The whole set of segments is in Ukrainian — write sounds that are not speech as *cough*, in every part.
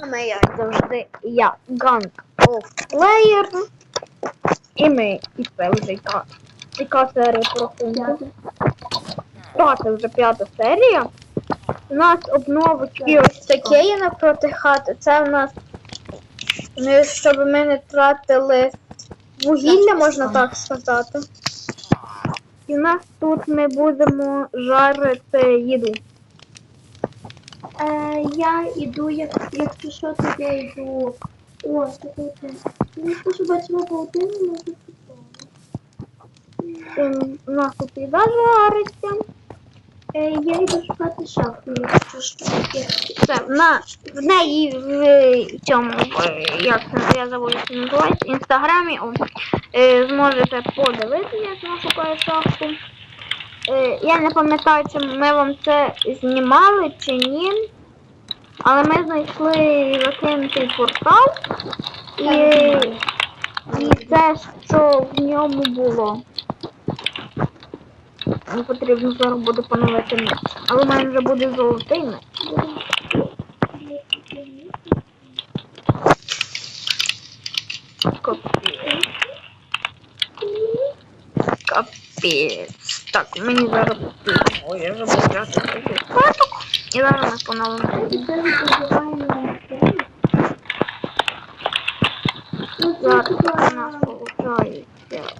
вами, як завжди, я Ганг of Player. І ми, і вже яка, яка серія проходить. Так, це вже п'ята серія. У нас обновочки ось таке є напроти хати. Це в нас, ну, щоб ми не тратили вугілля, можна так сказати. І в нас тут ми будемо жарити їду. Е, я йду, як, якщо що, то йду. О, таке. Ну, що бачимо паутину, може Ем, У нас тут їда жариться. Е, я йду шукати шахту, якщо що. Як- Це на в неї в цьому як це я забув, як це називається, інстаграмі о, е, зможете подивитися, як вона шукає шахту. Е, я не пам'ятаю, чи ми вам це знімали чи ні. Але ми знайшли закинутий портал і, і те, що в ньому було. Не потрібно зараз буде поновити меч. Але в мене вже буде золотий меч. Капець. Капець. Так, мені зараз. Ой, я вже взяти цей карток. І зараз ми поновимо. Це відбуваємо. Ну, це Зараз у нас виходить.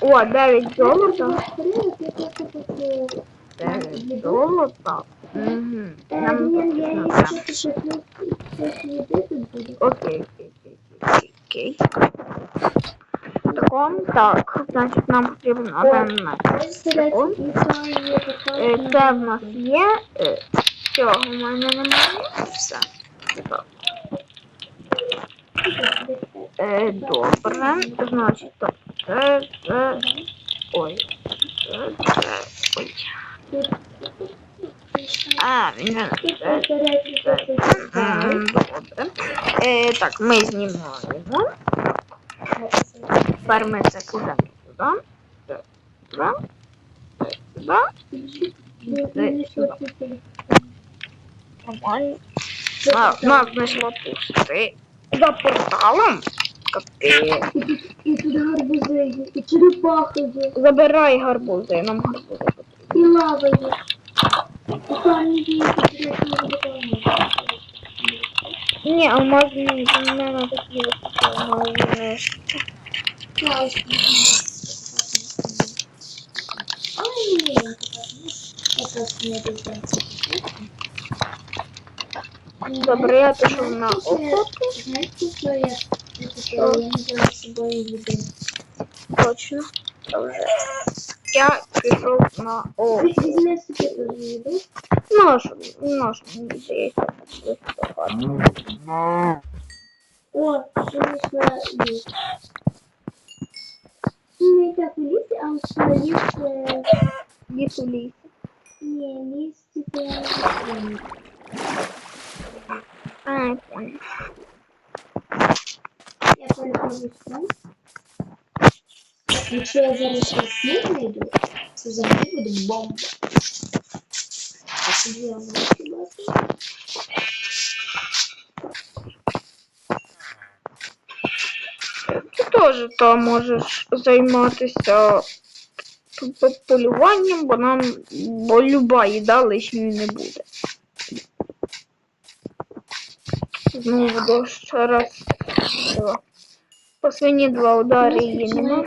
О, 9 золота. 9 золота. Угу. Е, Нам потрібно. Окей, окей, окей, окей, окей. Так, значить нам потрібен один така. Е, Це в нас є. е, Цього в мене немає. Все. Е, Добре. Значить, так. Це, це. Ой. Це, це. Ой. А, він це. Добре. Е, так, ми знімаємо. Тепер ми це кидаємо сюди. Сюди. Сюди. Сюди. Нормально. Нас знайшла пусти. За порталом. Капець. І тут гарбузи є, і черепахи є, Забирай гарбузи, нам гарбузи потрібні. і лава є. І там є, і черепахи. Ні, алмазні, треба такі алмазні. Добре, я пішов на охоту. Знаєте, що я я не взяла з собою води. Точно. Це вже. Я пішов на охоту. Візьми собі теж їду. Нож, нож, мені здається, виступати. О, що знайшла Ліс. І так у лісі, а на ліс... Ліс у лісі. Ні, ліс, типу, А, понял. я перехожу сюди. Якщо я зараз сніг знайду, це взагалі буде бомба. А тоді я можу бачити. То можеш займатися полюванням, бо нам бо люба їда лишньою не буде. Знову дощ раз. Два. По свині два удари її нема.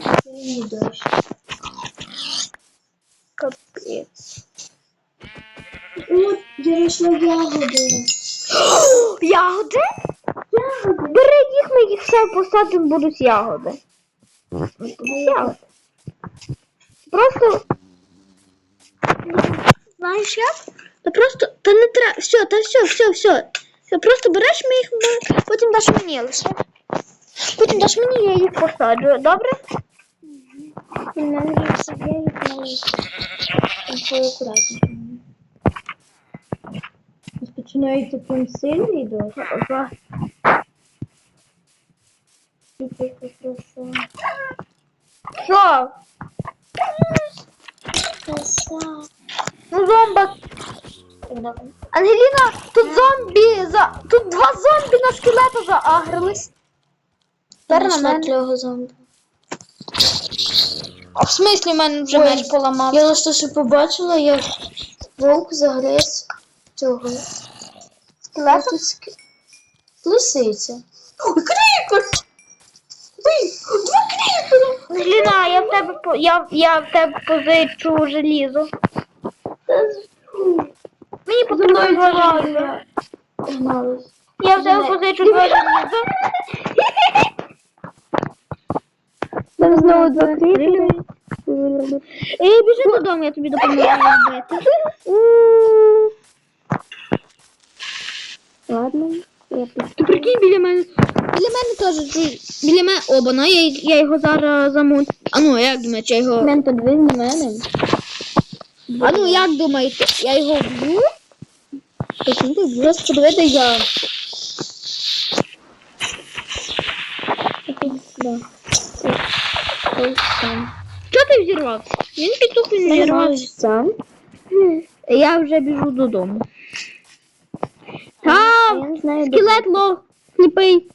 Капець. От, я знайшла ягоди. *gasps* Ягоди? Ягоди. Бери їх, ми їх все посадимо, будуть ягоди. Будуть. Просто. Знаєш як? Та просто. Та не треба. Все, та все, все, все. Все, просто береш ми їх, потім даш мені лише. Потім даш мені, я їх посаджу, добре? У мене їх. Такою акуратненько. Прям сильний дощ. Що? Ну, зомба. Ангеліна, тут зомбі, за... тут два зомбі на скелета заагрились. Тепер на. Трьох зомбі. В смислі в мене вже меч поламав. Я лише що побачила, як вовк загриз цього. Скелета? Лисиця. Ой, два кріпера! Ангеліна, я в тебе по... я, я в тебе позичу желізо. Мені потрібно два желіза. Погналась. Я в тебе позичу два желіза. Там знову два кріпери. Ей, біжи додому, я тобі допоможу робити. Ладно, Ти прикинь біля мене. Біля мене теж чуй. Біля мене обана, я, я його зараз замут. А ну, як думаєте, я його. Мен подвиг на мене. А ну як думаєте, я його вб'ю? Потім ти просто подивити я. Чого ти взірвався? Він підсух він не взірвався. Я вже біжу додому. Я Там не знаю, де. скелет лох, сліпий.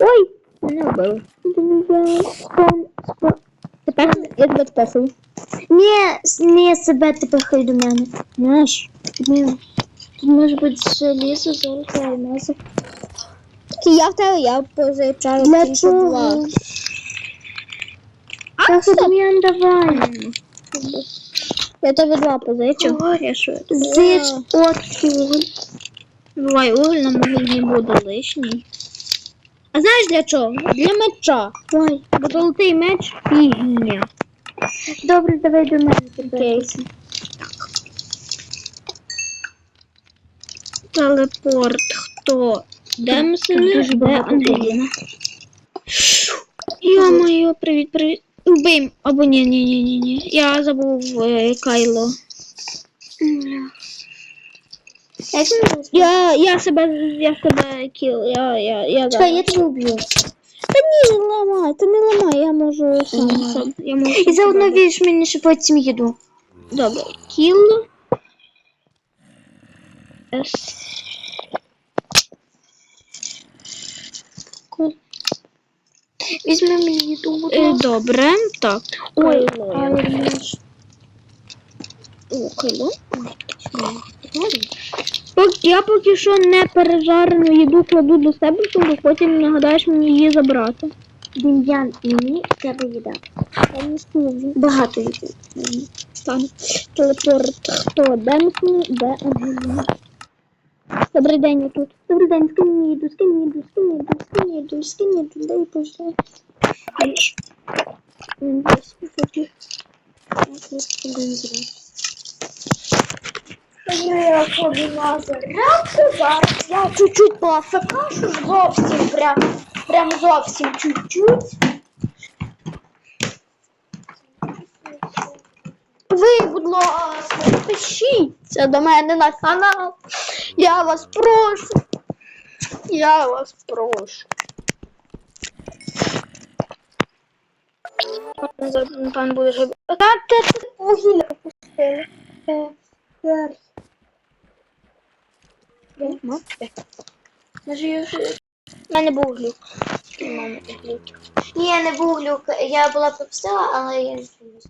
Ой, мене вбили. Спон, спон. Тепер я тебе спасу. Ні, с- не себе тепер хай до мене. Знаєш? Ні. Тут може бути желізо, золото, алмази. Я в тебе, я позичаю Для тільки чого? два. Так, Дем'ян, давай. Я тебе два позичу. Що? Зич. Давай, уголь на могилі не буде лишній. А знаєш для чого? Для меча. Ой, Бо золотий меч фігня. добре, давай до мене. Окей. Телепорт. Хто? Демсен, дуже де Ангеліна. Йо-моє, привіт, привіт. Вбий. Або ні, ні, ні, ні, ні. Я забув е, Кайло. Як він називається? Я, я себе, я себе кіл, я, я, я Чекай, я тебе вб'ю. Та ні, ламай, ти не ламай, я можу сам, Ага. сам. Я можу І заодно вірш мені, що потім їду. Добре, кіл. С. Візьми мені їду, Е, ласка. Добре, так. Ой, Кайло. але мені ж- О, кайло. Пок- Я поки що не пережарену їду кладу до себе, щоб потім нагадаєш мені її забрати. Дем'ян, мені треба їда. Я не скажу. Багато їди. Там телепорт. Хто? Демсон, де Ангеліна. Добрий день, я тут. Добрий день, скинь мені їду, скинь мені їду, скинь мені їду, скинь мені їду, скинь мені їду, дай пожалуйста. М, десь тут. Я ходжу на зарядку зараз. Я чуть-чуть поафекашу, зовсім прям, прям зовсім чуть-чуть. Ви, будь ласка, підпишіться до мене на канал. Я вас прошу. Я вас прошу. Пан буде жив. Та ти вугілля опустили. Е. Вже... У мене був глюк. Ні, не був глюк. Я була пропустила, але я не сказала.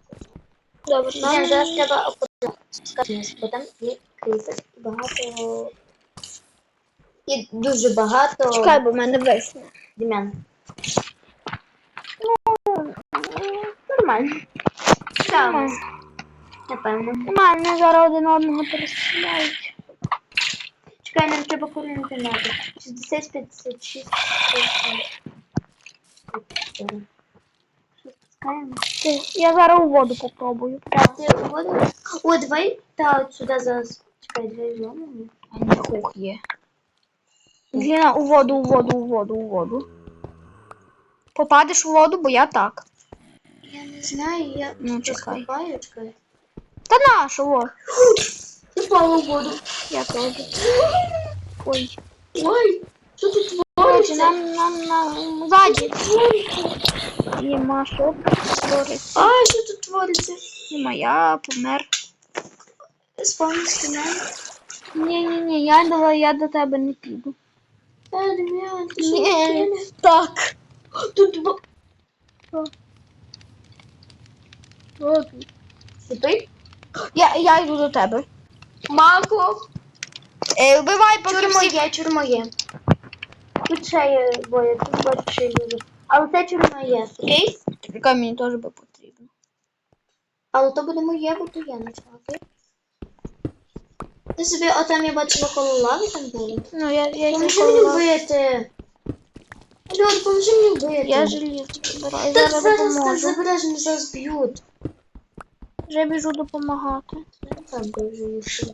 Добре, зараз треба опустити, бо там є кріпер. Багато... І дуже багато... Чекай, бо в мене висне. Дем'ян. Нормально. Так. Напевно. Нормально, зараз один одного перестріляють. Чекай, нам треба координати надо. 60, 56, 54. Я зараз у воду попробую. Так, ти воду. О, давай та от сюди зараз. Чекай, дві зони. А не хух є. Гліна, у воду, у воду, у воду, у воду. Попадеш у воду, бо я так. Я не знаю, я Ну, тут чекай. копаю, чекай. Та на, що во? Упала в воду. Я теж. Ой. Ой, що тут Короче, твориться? нам, нам, нам, ззаді. Єма, що твориться? А, що тут твориться? Єма, я помер. спавнись до мене. Ні, ні, ні, я давай, я до тебе не піду. Ні, так. Тут. От. Ти? Я, я йду до тебе. Мако. Е, вбивай, поки Чур всі... моє, чур. Тут ще є двоє, тут бачу ще люди. Але це моє, окей? Яка мені теж би потрібно. Але то буде моє, бо то я почала, окей? Ти собі, отам я бачила коло лави там було. Ну, я, я, Поможи мені вбити. Люд, поможи мені вбити. я желізо забираю. Та Зараз допоможу. забереш, мене зараз б'ють. Вже біжу допомагати. Я там дуже ще.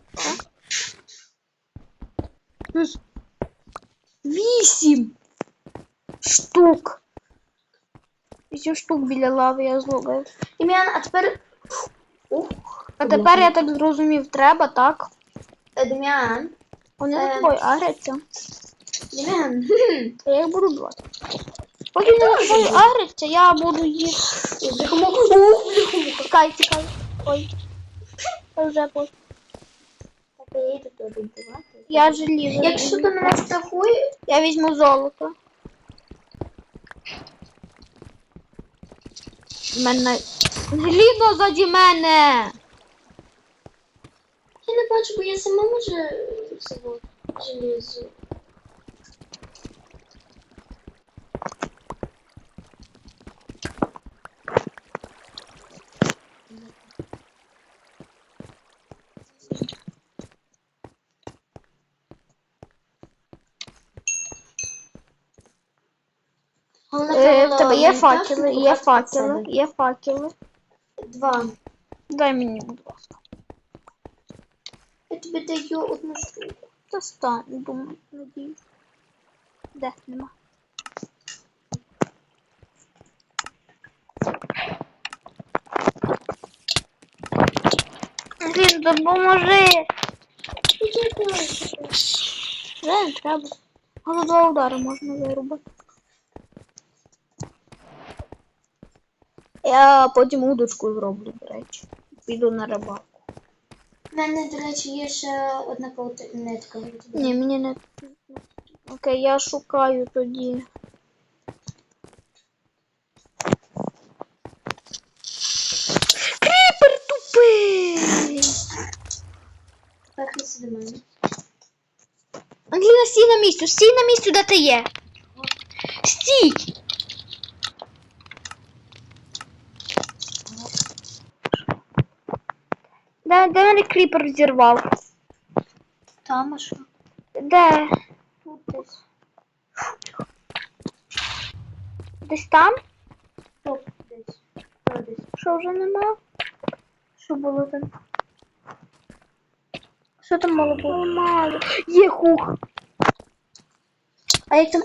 Вісім штук. Вісім штук біля лави я зловив. Ім'ян, а тепер... Ух, А тепер я так зрозумів, треба, так? Дем'ян. Вони Е. тобою агряться. Дем'ян. Я їх буду бувати. Поки вони за тобою агряться, я буду їх. Бляхомуха. Ух, бляхомуха. Тікай, тікай. Ой. Я вже по. Так, я їду вбивати. Я желізо. Якщо ти мене штрафує, Я візьму золото. Мене. Гліно заді мене! Я не бачу, бо я сама може цього желізу. Е, в тебе є факели, є факели, є факели. Два. Дай мені, будь даю одну штуку. Та стань, думаю, надіюсь. Де нема. Блін, допоможи! Вже не треба. Але два удари можна вирубати. Я потім удочку зроблю, до речі. Піду на рибалку. У мене, до речі, є ще одна нитка. Ні, мені не. Окей, я шукаю тоді. Кріпер тупий! Перхнися до мене. Англіна, стій на місцю, стій на місцю, де ти є. Стій! Де, де мене кріпер зірвав? Там, а що? Де? Тут десь. Десь там? Тут десь. Тут десь. Що вже нема? Що було там? Що там мало було? Мало. Є хух. А як там?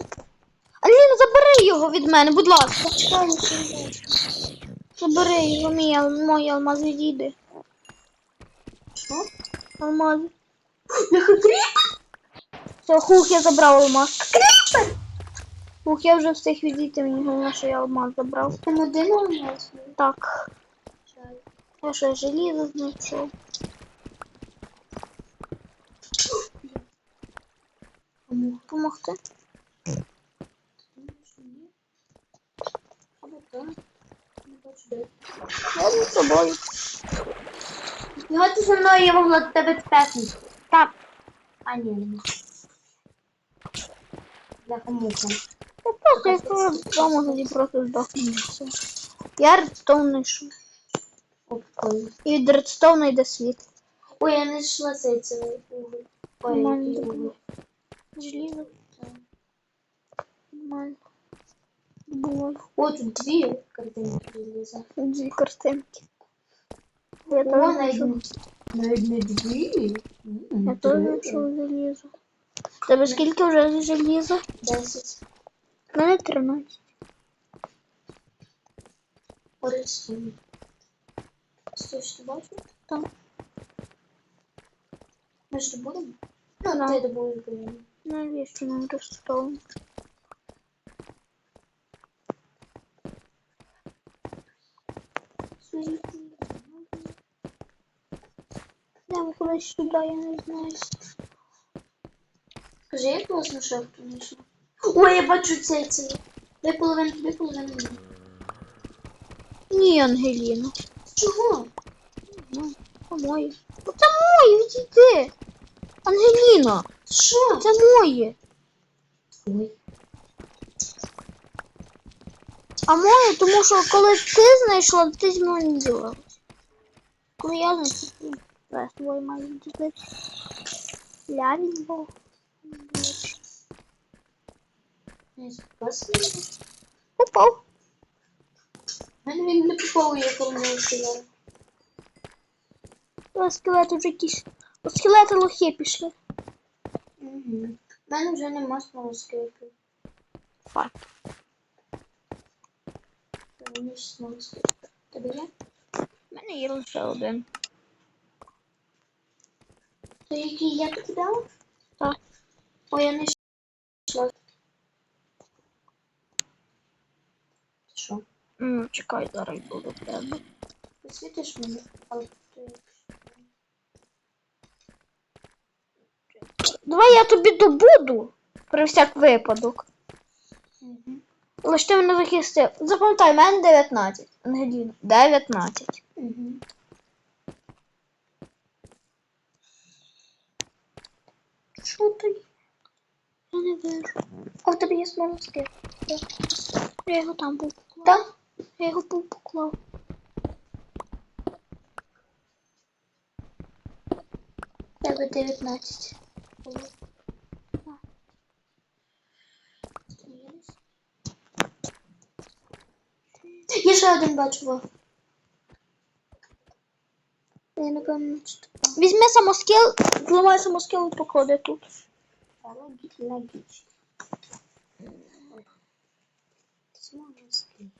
Аліна, забери його від мене, будь ласка. Забери його, мій мої алмази відійди. Що? Алмази. Бляха, кріп! Все, хух, я забрав алмаз. Кріпер! Хух, я вже встиг відійти, мені головне, що я алмаз забрав. Там один алмаз? Так, я ще желізо знайшов. Кому? Помогти? Або так. Не Я з за мною, я могла до тебе тепетнути. Так, А, ні, нема. Бляха, муха. я просто якщо вдома тоді просто здохну. Я редстоун знайшов. О. І від редстоуна йде світ. Ой, я не йшла цей цілий уголь. Ой, який уголь. Желізо. Нормально. Було О, тут дві картинки заліза. дві картинки. Я О, теж навіть знайшов. не- навіть не дві. М, Я теж три. знайшов желізо. Тебе скільки вже желіза? Десять. У мене 13. Орестон. Стой, що ти бачиш? Так. Ми ж будемо? Ну, Да. ти добуєш блин. Навіщо нам редстоун? Свої. Я виходить Давай сюди, я не знаю. Скажи, як вас на шахту знайшла? Ой, я бачу цей цей. Половини тобі, половина мені. Ні, Ангеліна. Чого? Ну, це моє. Ну, Це моє, відійди. Ангеліна, Що? це моє. Ой. А моє, тому що коли ти знайшла, ти зі мною не ділилась. Коли я знайшла, ділити. Лявін був. Не спасибо. Попав. У мене він не попав, я коли не сказала. Але скелети вже якісь. От скелети лохи пішли. Угу. У мене вже нема ж смолу скипів. Тебе є? У мене є лише один. То який я тобі дала? Так. Ой, я не йшла. Що? Ну, чекай, зараз буду тебе. Посвітиш мені? Але ти... Давай я тобі добуду. Про всяк випадок. Угу. Лише ти мене захистив. Запам'ятай, мене 19. Ангеліна. 19. Угу. Я не вижу. А в тебе є смолу скип? Я його там був поклав. Так? Я його був поклав. Тебе 19. Я ще один бачу. Я напевно читала. Візьми самоскіл, зламай самоскіл і поклади тут. Логічно. Смолоский.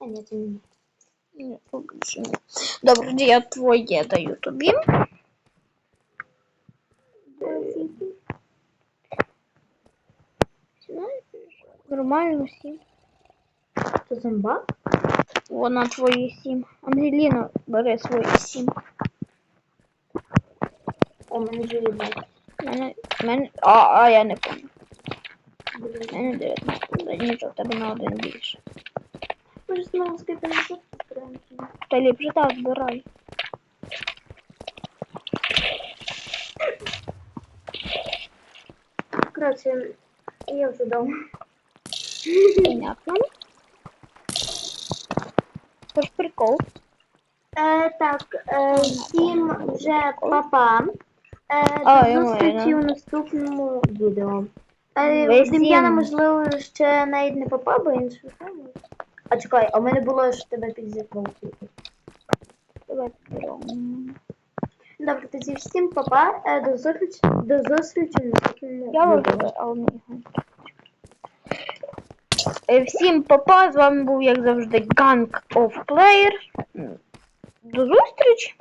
А нет, у меня. Ні. Добре, я твоє даю тобі. Нормально сім. Что зомба? Вона твої сім. Ангеліна, бери свої сім. О, мене вже. Мене, мене, а, а я не. Блін. Мене 19. Да, Нічого, в тебе на один більше. Ми ж знову скипимо збираємо. Та ліпше так збирай. Коротше, я вже вдома. Понятно. Це прикол. Е, так, е, всім вже папа. Е, А, до зустрічі маю, у наступному відео. Е, Дем'яна, можливо, ще навіть не папа, бо інше. А чекай, а в мене було, що тебе підзірвав. Давай. Добре, тоді всім папа. Е, до зустрічі, до зустрічі в наступному Я відео. не його. Е, Всім папа, з вами був, як завжди, Gang of Player. До зустрічі!